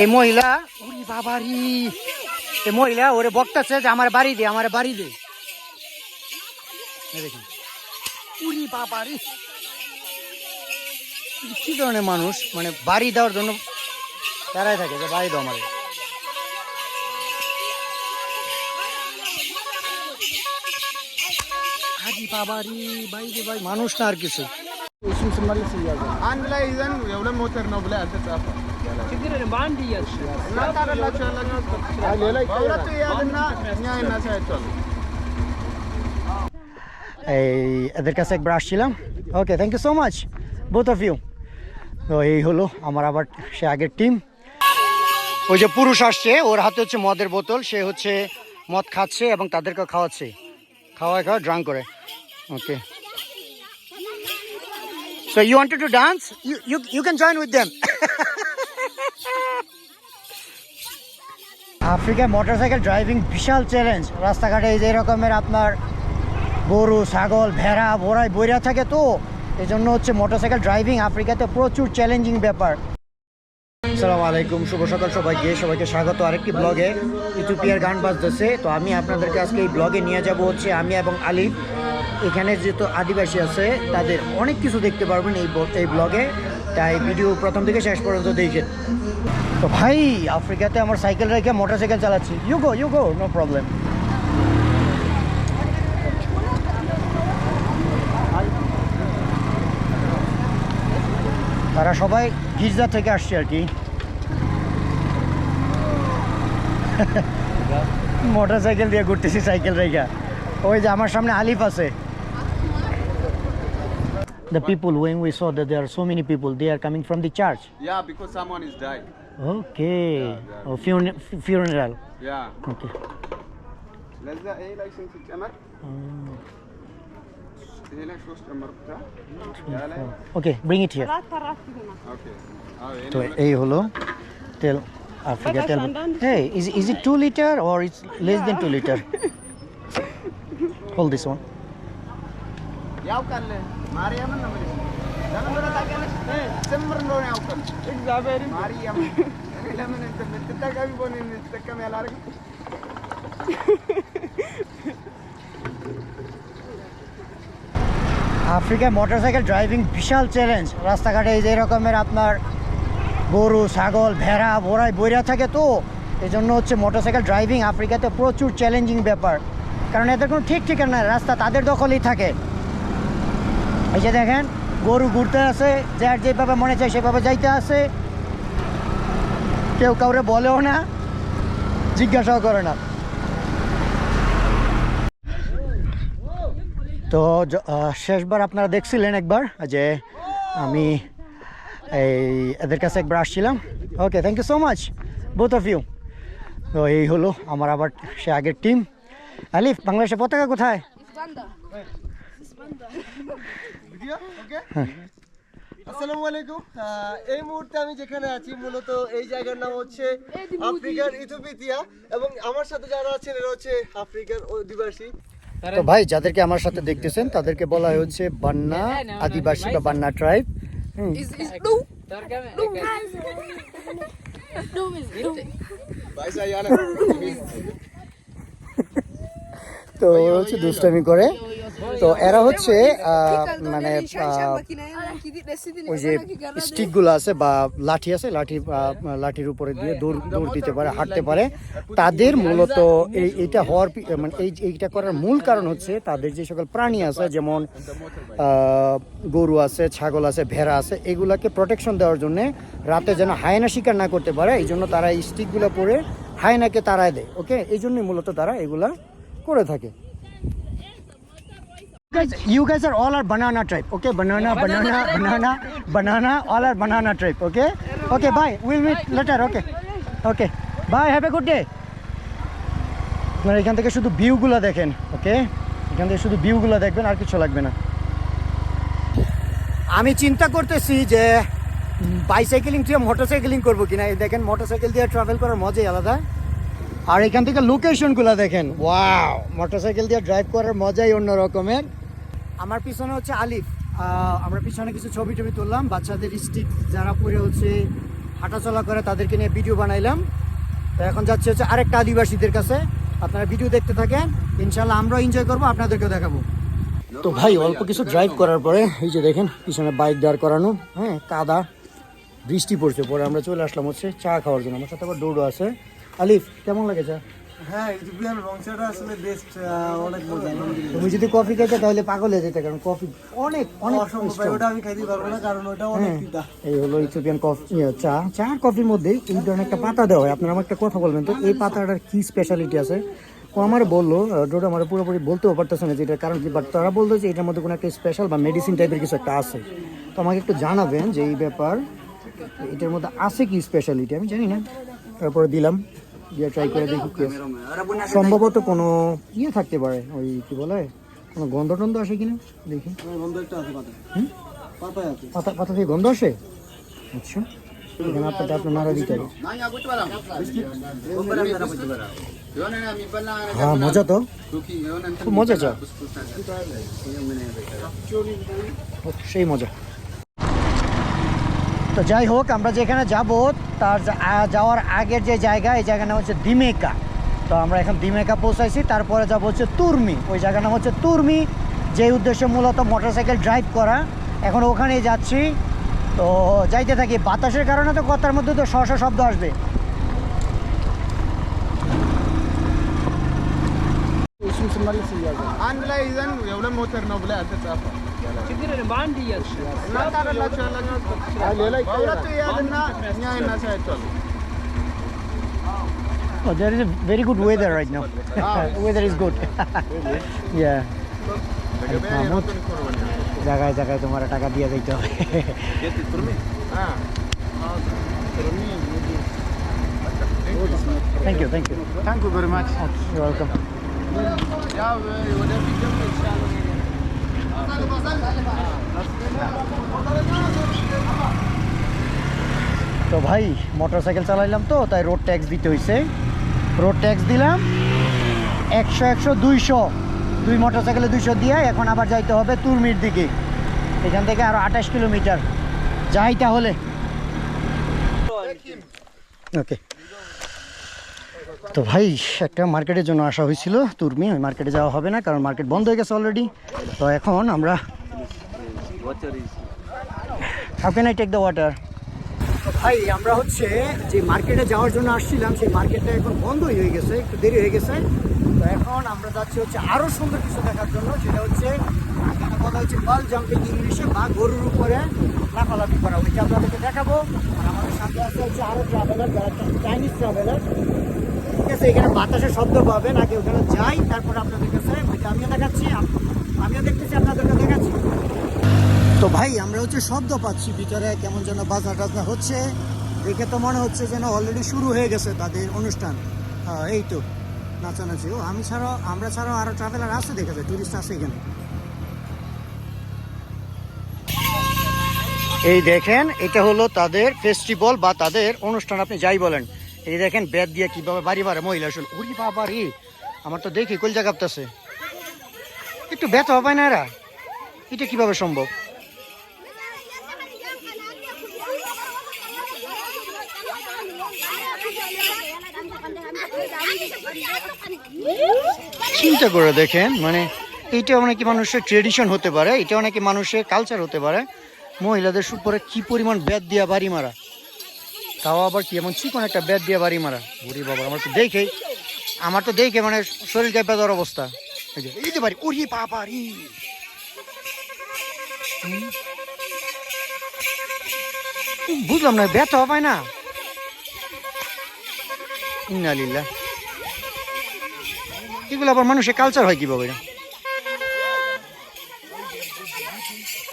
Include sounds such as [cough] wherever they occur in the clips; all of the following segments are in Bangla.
এই মহিলা উরি বাবারি এই মহিলা, ওরে বক্তাছে যে আমার বাড়ি দে, আমার বাড়ি দে। দেখুন উরি বাবারি। কি ধরনের মানুষ? মানে বাড়ি দেওয়ার জন্য তারাই থাকে, যে বাড়ি দাও আমার আদি বাবারি বাইরে ভাই মানুষ না আর কিছু। আনলাই এவ்வளோ மூத்தர் நோபுல அடுத்த சாப்பிட்டோம் এই, এদের কাছে একবার আসছিলাম। Okay thank you so much both of you তো এই হলো আমার আবার সে আগের টিম ওই যে পুরুষ আসছে, ওর হাতে হচ্ছে মদের বোতল, সে হচ্ছে মদ খাচ্ছে এবং তাদেরকে খাওয়াচ্ছে। খাওয়ায় খাওয়া ড্রাং করে। Okay so you wanted to dance you you can join with them আফ্রিকায় মোটরসাইকেল ড্রাইভিং বিশাল চ্যালেঞ্জ। রাস্তাঘাটে এই যে এরকমের আপনার গরু, ছাগল, ভেড়া ভোড়াই বইরা থাকে তো এই জন্য হচ্ছে মোটরসাইকেল ড্রাইভিং আফ্রিকাতে প্রচুর চ্যালেঞ্জিং ব্যাপার। আসসালামু আলাইকুম, শুভ সকাল সবাইকে সবাইকে স্বাগত আরেকটি ব্লগে। ইথিওপিয়ার গান বাজতেছে, তো আমি আপনাদেরকে আজকে এই ব্লগে নিয়ে যাব হচ্ছে আমি এবং আলিফ। এখানে যেহেতু আদিবাসী আছে, তাদের অনেক কিছু দেখতে পারবেন এই এই ব্লগে। তাই ভিডিও প্রথম থেকে শেষ পর্যন্ত দেখেন তো ভাই, আফ্রিকাতে আমার সাইকেল রেখে মোটর সাইকেল চালাচ্ছি। You go you go no problem তারা সবাই গির্জা থেকে আসছে আর কি। [laughs] মোটর সাইকেল দিয়ে ঘুরতেছি, সাইকেল রেখা। ওই যে আমার সামনে আলিফ আছে। the people when we saw that there are so many people they are coming from the church. Yeah because someone is died okay. Yeah, oh, funeral. Yeah. Okay. Okay, bring it here. Okay. তো tell I forget tell তেল hey is is it 2 liter or it's less yeah. than 2 liter? [laughs] Hold this one. Yeah ማርያምን ነው የምልሽ። ለምን እንደሆነ ታውቂያለሽ? ስምር እንደሆነ ያውቃል። እግዚአብሔር ማርያም እኔ ለምን እንትን ልትጠቀሚ ሆነ ልትጠቀሚ ያላደርግ আফ্রিকায় মোটরসাইকেল ড্রাইভিং বিশাল চ্যালেঞ্জ রাস্তাঘাটে এই যে এরকমের আপনার গরু ছাগল ভেড়া ভোড়াই বইরা থাকে তো এই জন্য হচ্ছে মোটরসাইকেল ড্রাইভিং আফ্রিকাতে প্রচুর চ্যালেঞ্জিং ব্যাপার কারণ এদের কোনো ঠিক ঠিকানা নাই রাস্তা তাদের দখলেই থাকে এই যে দেখেন, গরু ঘুরতে আসে, যার যেভাবে মনে চায় সেভাবে যাইতে আসে। কেউ কাউরে বলেও না, জিজ্ঞাসাও করে না। তো শেষবার আপনারা দেখছিলেন একবার, যে আমি এই এদের কাছে একবার আসছিলাম। Okay thank you so much both of you তো এই হলো আমার আবার সে আগের টিম আলিফ, বাংলাদেশের পতাকা কোথায়? ভিডিও ওকে আসসালামু আলাইকুম এই মুহূর্তে আমি যেখানে আছি মূলত এই জায়গার নাম হচ্ছে আফ্রিকার ইথোপিয়া এবং আমার সাথে যারা আছেন এরা হচ্ছে আফ্রিকার অধিবাসী। তো ভাই যাদেরকে আমার সাথে দেখতেছেন তাদেরকে বলা হয় হচ্ছে বান্না আদিবাসী বা বান্না ট্রাইব ভাইসা তো হচ্ছে দুষ্টামি করে। তো এরা হচ্ছে মানে ওই যে স্টিকগুলো আছে বা লাঠি আছে, লাঠি লাঠির উপরে দিয়ে দৌড় দৌড় দিতে পারে, হাঁটতে পারে। তাদের মূলত এই, এইটা হওয়ার মানে এই, এইটা করার মূল কারণ হচ্ছে তাদের যে সকল প্রাণী আছে, যেমন গরু আছে, ছাগল আছে, ভেড়া আছে, এগুলাকে প্রোটেকশন দেওয়ার জন্য রাতে যেন হায়না শিকার না করতে পারে এই জন্য তারা এই স্টিকগুলো পরে হায়নাকে তাড়ায় দেয় ওকে এই জন্যই মূলত তারা এগুলা করে থাকে। You guess are all are banana tribe okay banana banana banana banana all are banana tribe okay okay bye will meet later okay okay bye have a good day আপনারা এখান থেকে শুধু ভিউগুলো দেখেন ওকে এখান থেকে শুধু ভিউগুলো দেখবেন আর কিছু লাগবে না। আমি চিন্তা করতেছি যে বাইসাইকেলিং মোটর সাইকেলিং করব কিনা। দেখেন মোটর সাইকেল দিয়ে ট্রাভেল করার মজাই আলাদা। আর এখান থেকে লোকেশনগুলো দেখেন। ওয়াও, মোটরসাইকেল দিয়ে ড্রাইভ করার মজাই অন্য রকমের আমার পিছনে হচ্ছে আলিফ। আমরা পিছনে কিছু ছবি টবি তুললাম, বাচ্চাদের স্টিক যারা পরে হচ্ছে, হাঁটাচলা করে তাদেরকে নিয়ে ভিডিও বানাইলাম। তো এখন যাচ্ছে হচ্ছে আরেকটা আদিবাসীদের কাছে। আপনারা ভিডিও দেখতে থাকেন ইনশাল্লাহ আমরাও এনজয় করব, আপনাদেরকেও দেখাবো। তো ভাই, অল্প কিছু ড্রাইভ করার পরে, এই যে দেখেন, পিছনে বাইক দাঁড় করানো হ্যাঁ কাদা, বৃষ্টি পড়ছে, পরে আমরা চলে আসলাম হচ্ছে চা খাওয়ার জন্য। আমার সাথে আবার ডোডো আছে। আলিফ কেমন লাগে চা হ্যাঁ ইথিওপিয়ান রং চাটা আসলে বেস্ট অনেক মজা তুমি যদি কফি খাইতে তাহলে পাগল হয়ে যেতে কারণ কফি অনেক অনেক অসম্ভব ওটা আমি খাইতে পারব না কারণ ওটা অনেক হ্যাঁ, তিতা এই হলো ইথিওপিয়ান কফি ইয়ে, চা। চা আর কফির মধ্যে এই ধরনের একটা পাতা দেওয়া হয়। আপনারা আমার একটা কথা বলবেন তো এই পাতাটার কি স্পেশালিটি আছে? ও আমার বলল আমার পুরোপুরি বলতেও পারতেছে না যে এটার কারণ কি বাট তারা বলতো যে এটার মধ্যে কোনো একটা স্পেশাল বা মেডিসিন টাইপের কিছু একটা আছে। তো আমাকে একটু জানাবেন যে এই ব্যাপার এটার মধ্যে আছে কি স্পেশালিটি আমি জানি না। তারপরে দিলাম। দিয়ে ট্রাই করে দেখি কি সম্ভবত কোনো ইয়ে থাকতে পারে ওই কি বলে কোনো গন্ধ টন্ধ আসে কিনা দেখি। আমার বন্ধু একটা আছে পাতা হুম? পাতায় আছে। পাতা পাতা থেকে গন্ধ আসে? আচ্ছা এখানে আপনার নাড়া দিতে হবে। হ্যাঁ মজা তো. খুব মজা চা ও, সেই মজা। তো যাই হোক, আমরা যেখানে যাব, তার যাওয়ার আগের যে জায়গা, এই জায়গার নাম হচ্ছে দিমেকা। তো আমরা এখন দিমেকা পৌঁছাইছি, তারপরে যাব হচ্ছে তুর্মি। ওই জায়গার নাম হচ্ছে তুর্মি, যে উদ্দেশ্যে মূলত মোটরসাইকেল ড্রাইভ করা। এখন ওখানেই যাচ্ছি। তো যাইতে থাকি, বাতাসের কারণে তো কথার মধ্যে তো শশ শব্দ আসবে। عن لا يزن ولما ترنا ولا Oh, there is a very good weather right now. [laughs] weather is good. yeah. [laughs] Ah. Thank you. Thank you. দিয়ে যাইতে হবে থ্যাংক ইউ থ্যাংক ইউ তো ভাই মোটরসাইকেল চালাইলাম তো তাই রোড ট্যাক্স দিতে হয়েছে রোড ট্যাক্স দিলাম একশো একশো দুইশো। দুই মোটরসাইকেলে দুইশো দিয়ে এখন আবার যাইতে হবে তুরমির দিকে। এখান থেকে আরও আঠাশ কিলোমিটার। যাই তাহলে। ওকে তো ভাই, একটা মার্কেটের জন্য আসা হয়েছিল, তুর্মি। ওই মার্কেটে যাওয়া হবে না, কারণ মার্কেট বন্ধ হয়ে গেছে অলরেডি তো এখন আমরা টেক দ্য ওয়াটার ভাই, আমরা হচ্ছে যে মার্কেটে যাওয়ার জন্য আসছিলাম, সেই মার্কেটটা এখন বন্ধই হয়ে গেছে, একটু দেরি হয়ে গেছে। তো এখন আমরা যাচ্ছি হচ্ছে আরও সুন্দর কিছু দেখার জন্য, সেটা হচ্ছে এখানে বলা হচ্ছে বল জাম্পিং ইংলিশে বা গরুর উপরে লাফালাফি করা। ওইটা আপনাদেরকে দেখাবো। আর আমাদের সাথে আছে হচ্ছে আরও ট্রাভেলার যারা চাইনিজ ট্রাভেলার ঠিক আছে, এখানে বাতাসের শব্দ পাবেন। আগে ওখানে যাই, তারপর আপনাদের কাছে আমিও দেখাচ্ছি। আমিও দেখতেছি আপনাদেরকে দেখাচ্ছি। তো ভাই, আমরা হচ্ছে শব্দ পাচ্ছি, ভিতরে কেমন যেন বাজনা টাজনা হচ্ছে। দেখে তো মনে হচ্ছে যেন অলরেডি শুরু হয়ে গেছে তাদের অনুষ্ঠান। এই তো, নাচানাচি। ও, আমি ছাড়াও আমরা ছাড়াও আরও ট্রাভেলার আছে দেখা যায় টুরিস্ট আছে এখানে। এই দেখেন, এটা হলো তাদের ফেস্টিভ্যাল বা তাদের অনুষ্ঠান, আপনি যাই বলেন। এই দেখেন ব্যাট দিয়ে কীভাবে বাড়ি বাড়ে মহিলা আসল। উরি বাবা রে, আমার তো দেখি কলজা কাঁপতেছে। একটু ব্যথা হবে না এরা? এটা কীভাবে সম্ভব? চিন্তা করে দেখেন মানে এইটা অনেকে মানুষের ট্রেডিশন হতে পারে, এটা অনেকে মানুষের কালচার হতে পারে। মহিলাদের উপরে কি পরিমাণ ব্যাট দিয়া বাড়ি মারা। তাও আবার কি, এমন চিকন একটা ব্যাট দিয়ে বাড়ি মারা। ওরে বাবা, আমার তো দেখেই, আমার তো দেখে মানে শরীর কাঁপা দেওয়ার অবস্থা। এই যে বাড়ি বাবা বুঝলাম না, ব্যথা পায় না? ইন্নালিল্লাহ। এগুলো আবার মানুষের কালচার হয় কীভাবে?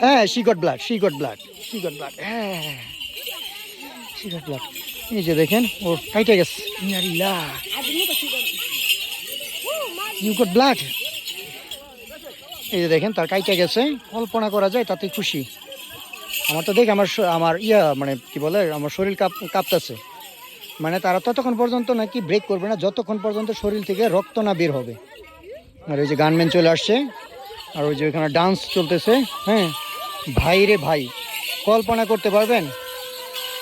হ্যাঁ she got blood she got blood she got blood হ্যাঁ। এই যে দেখেন, ও কাইটে গেছে। ইউ এই যে দেখেন, তার কাইটে গেছে। কল্পনা করা যায় তাতে খুশি। আমার তো দেখে আমার আমার ইয়া মানে কি বলে, আমার শরীর কাঁপ কাঁপতেছে। মানে তারা ততক্ষণ পর্যন্ত নাকি ব্রেক করবে না, যতক্ষণ পর্যন্ত শরীর থেকে রক্ত না বের হবে। আর ওই যে গানম্যান চলে আসছে, আর ওই যে ওখানে ডান্স চলতেছে হ্যাঁ? ভাই রে ভাই, কল্পনা করতে পারবেন?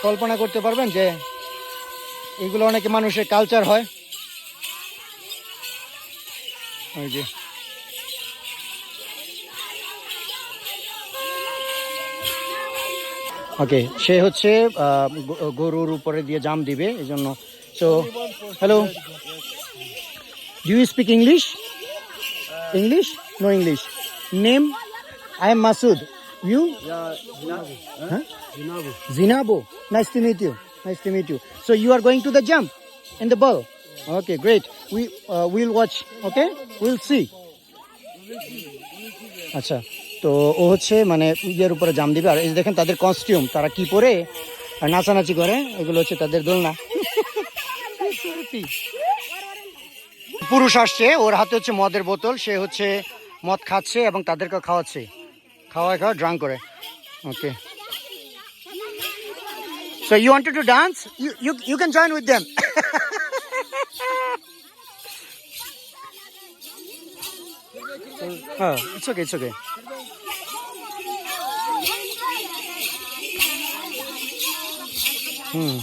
কল্পনা করতে পারবেন যে এগুলো অনেকে মানুষের কালচার হয়। ওই যে। ওকে সে হচ্ছে গরুর উপরে দিয়ে জাম দিবে এই জন্য so hello do you speak English English no English name I am Masud you Huh? Zinabo. Nice to meet you. Nice to meet you. So you are going to the jump in the ball. Okay, great. We uh, we'll watch. Okay, we'll see. আচ্ছা তো ও হচ্ছে মানে ইয়ের উপরে জাম দিবে আর এই দেখেন তাদের কস্টিউম তারা কি পরে আর নাচানাচি করে এগুলো হচ্ছে তাদের দোলনা পুরুষ আসছে ওর হাতে হচ্ছে মদের বোতল সে হচ্ছে মদ খাচ্ছে এবং তাদেরকে খাওয়াচ্ছে খাওয়ায় খাওয়া ড্রাং করে okay So you wanted to dance? You you you can join with them. oh, it's okay, it's okay. Hmm.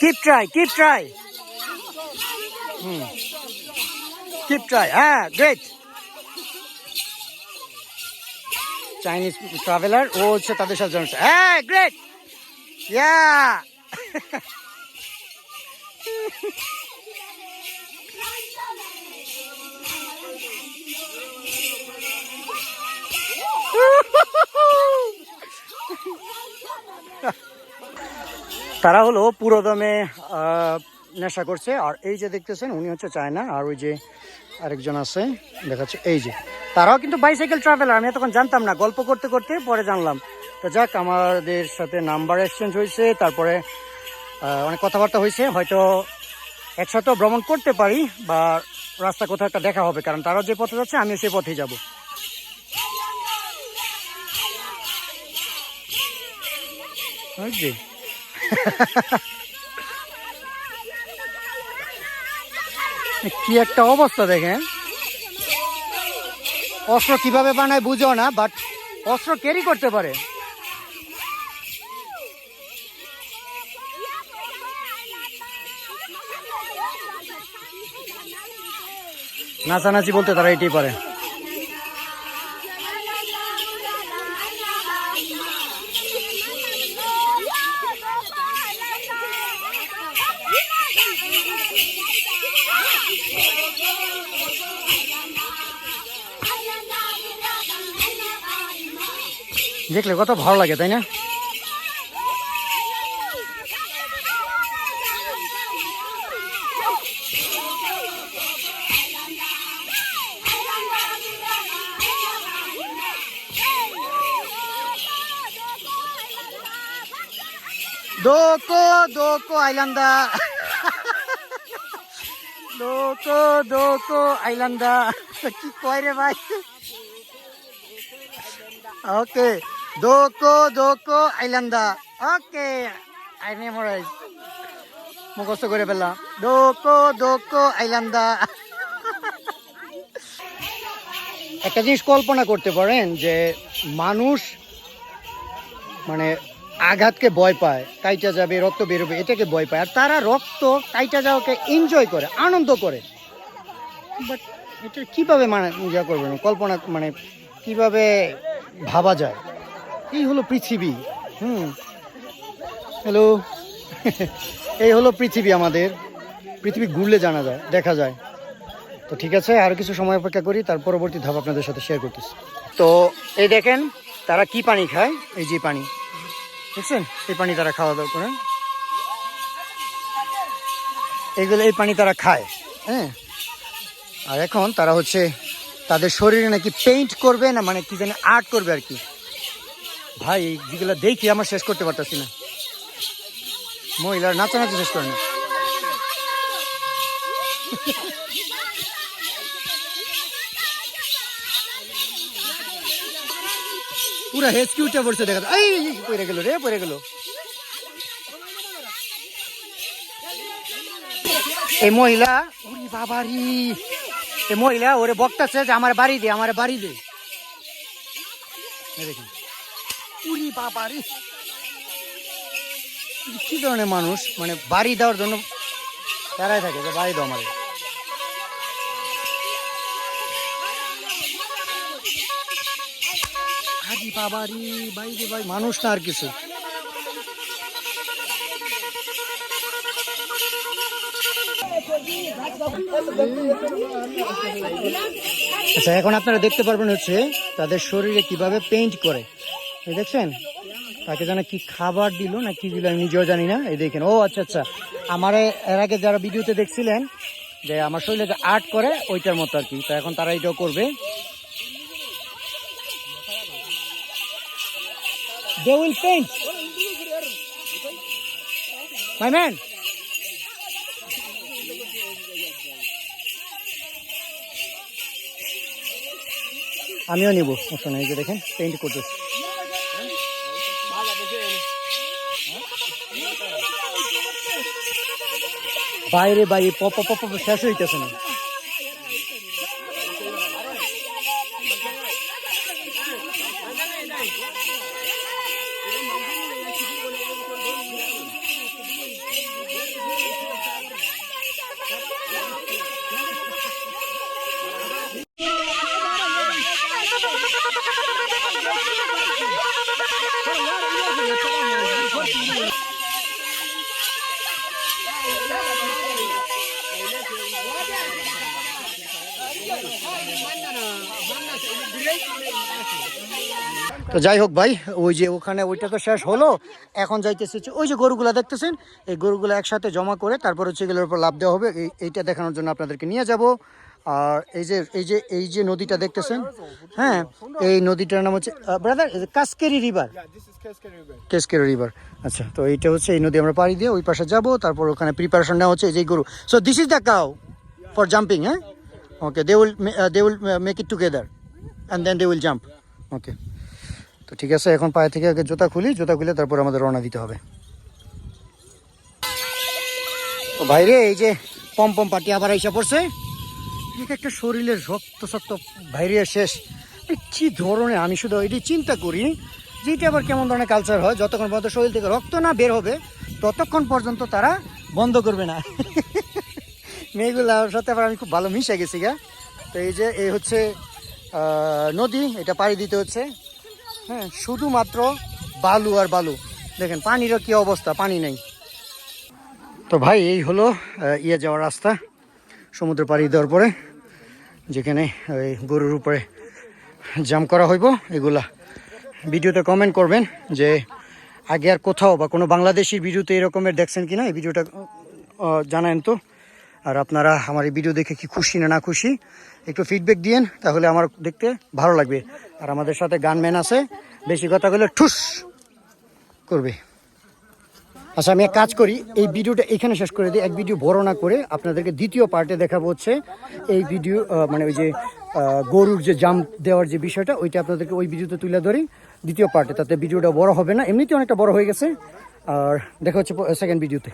Keep try, keep try. Hmm. Keep try. Ah, great. Chinese traveller ও হচ্ছে তাদের সাথে হ্যাঁ গ্রেট Yeah. [laughs] তারা হলো পুরোদমে নেশা করছে। আর এই যে দেখতেছেন, উনি হচ্ছে চায়না, আর ওই যে আরেকজন আছে, দেখাচ্ছে। এই যে, তারাও কিন্তু বাইসাইকেল ট্রাভেলার আমি তখন জানতাম না। গল্প করতে করতে পরে জানলাম। তো যাক, আমাদের সাথে নাম্বার এক্সচেঞ্জ হয়েছে, তারপরে অনেক কথাবার্তা হয়েছে। হয়তো একসাথেও ভ্রমণ করতে পারি, বা রাস্তা কোথাও একটা দেখা হবে, কারণ তারাও যে পথে যাচ্ছে, আমিও সেই পথেই যাব। [laughs] কি একটা অবস্থা দেখেন। অস্ত্র কীভাবে বানায় বুঝো না বাট অস্ত্র ক্যারি করতে পারে। নাচানাচি বলতে তারা এটাই পারে। দেখলে কত ভালো লাগে তাই না? দোকো আইলান্দা। দোকো দোকো আইলান্দা। কি কয় রে ভাই? ওকে, দোকো দোকো আইলান্দা। ওকে আই মেমোরাইজ মুখস্থ করে ফেললাম। দোকো দোকো আইলান্দা। একটা জিনিস কল্পনা করতে পারেন যে মানুষ মানে আঘাতকে ভয় পায়, কাইটা যাবে, রক্ত বেরোবে এটাকে ভয় পায়। আর তারা রক্ত, কাইটা যাওয়াকে এনজয় করে, আনন্দ করে। বাট এটা কীভাবে মানে ইয়া করবেন কল্পনা মানে কীভাবে ভাবা যায়? এই হলো পৃথিবী, হুম। হ্যালো [laughs] এই হলো পৃথিবী আমাদের। পৃথিবী ঘুরলে জানা যায়, দেখা যায়। তো ঠিক আছে, আর কিছু সময় অপেক্ষা করি, তার পরবর্তী ধাপ আপনাদের সাথে শেয়ার করতেছি। তো এই দেখেন, তারা কি পানি খায়? এই যে পানি। দেখছেন এই পানি তারা খাওয়া দাওয়া করেন। এইগুলো এই পানি তারা খায় হ্যাঁ? আর এখন তারা হচ্ছে তাদের শরীরে নাকি পেইন্ট করবে না মানে কি জানি আর্ট করবে আর কি। ভাই যেগুলো দেখি আমার শেষ করতে পারতাছি না। মহিলার নাচানাচি শেষ করে না। পুরা হেসকি উঠে পড়ছে, দেখা এই পড়ে গেল রে, পড়ে গেল। এই মহিলা উরি বাবারি। এই মহিলা, ওরে বকতাছে যে আমার বাড়ি দে, আমার বাড়ি দে। দেখুন। উরি বাবারি। কি ধরনের মানুষ? মানে বাড়ি দেওয়ার জন্য তারাই থাকে, যে বাড়ি দাও আমাদের। আদি বাবারি ভাই রে ভাই মানুষ না আর কিছু। আচ্ছা এখন আপনারা দেখতে পারবেন হচ্ছে তাদের শরীরে কীভাবে পেইন্ট করে। এই দেখছেন? তাকে যেন কি খাবার দিল না কি দিল আমি নিজেও জানি না। এই দেখেন, ও আচ্ছা আচ্ছা। আমার এর আগে যারা ভিডিওতে দেখছিলেন যে আমার শরীরে আর্ট করে, ওইটার মতো আর কি। তো এখন তারা এটাও করবে। They will paint. My man. আমিও নিব শোনা এই যে দেখেন পেইন্ট করতে বাইরে বাইরে পপ পপ শেষ হইতেছে না তো যাই হোক ভাই ওই যে ওখানে ওইটা তো শেষ হলো। এখন যাইতেছে ওই যে গরুগুলা দেখতেছেন এই গরুগুলো একসাথে জমা করে তারপর হচ্ছে এগুলোর উপর লাভ দেওয়া হবে। এইটা দেখানোর জন্য আপনাদেরকে নিয়ে যাব। আর এই যে এই যে এই যে নদীটা দেখতেছেন হ্যাঁ এই নদীটার নাম হচ্ছে ব্রাদার কাস্কেরি রিভার. কেসকের রিভার আচ্ছা তো এইটা হচ্ছে এই নদী আমরা পাড়ি দিয়ে ওই পাশে যাব তারপর ওখানে প্রিপারেশন নেওয়া হচ্ছে এই যে গরু। So this is the cow for jumping হ্যাঁ? Okay they will they will make it together and then they will jump okay তো ঠিক আছে, এখন পায়ে থেকে আগে জুতা খুলি, জুতা খুলে তারপর আমাদের রওনা দিতে হবে। তো বাইরে এই যে পম পম পাটি আবার এসে পড়ছে। এক একটা শরীরের রক্ত সক্ত বাইরে শেষ। কি ধরনের, আমি শুধু এটি চিন্তা করি যে এটা আবার কেমন ধরনের কালচার হয়? যতক্ষণ পর্যন্ত শরীর থেকে রক্ত না বের হবে, ততক্ষণ পর্যন্ত তারা বন্ধ করবে না। মেয়েগুলোর সাথে আবার আমি খুব ভালো মিশে গেছি গা। তো এই যে, এই হচ্ছে নদী, এটা পাড়ি দিতে হচ্ছে। হ্যাঁ শুধুমাত্র বালু আর বালু। দেখেন পানিরও কি অবস্থা? পানি নেই। তো ভাই এই হলো ইয়ে যাওয়ার রাস্তা সমুদ্র পাড়ি দেওয়ার পরে যেখানে ওই গরুর উপরে জাম করা হইব। এগুলা ভিডিওতে কমেন্ট করবেন যে আগে আর কোথাও বা কোনো বাংলাদেশির ভিডিওতে এরকমের দেখছেন কি না এই ভিডিওটা আহ, জানায়েন তো। আর আপনারা আমার এই ভিডিও দেখে কি খুশি না না খুশি? একটু ফিডব্যাক দিয়েন, তাহলে আমার দেখতে ভালো লাগবে। আর আমাদের সাথে গানম্যান আছে, বেশি কথা বলে ঠুস করবে। আচ্ছা আমি এক কাজ করি, এই ভিডিওটা এখানে শেষ করে দিই, এক ভিডিও বড় না করে আপনাদেরকে দ্বিতীয় পার্টে দেখাবো হচ্ছে, এই ভিডিও মানে ওই যে গরুর যে জাম্প দেওয়ার যে বিষয়টা, ওইটা আপনাদেরকে ওই ভিডিওতে তুলে ধরি, দ্বিতীয় পার্টে তাতে ভিডিওটা বড় হবে না এমনিতে অনেকটা বড় হয়ে গেছে। আর দেখা হচ্ছে সেকেন্ড ভিডিওতে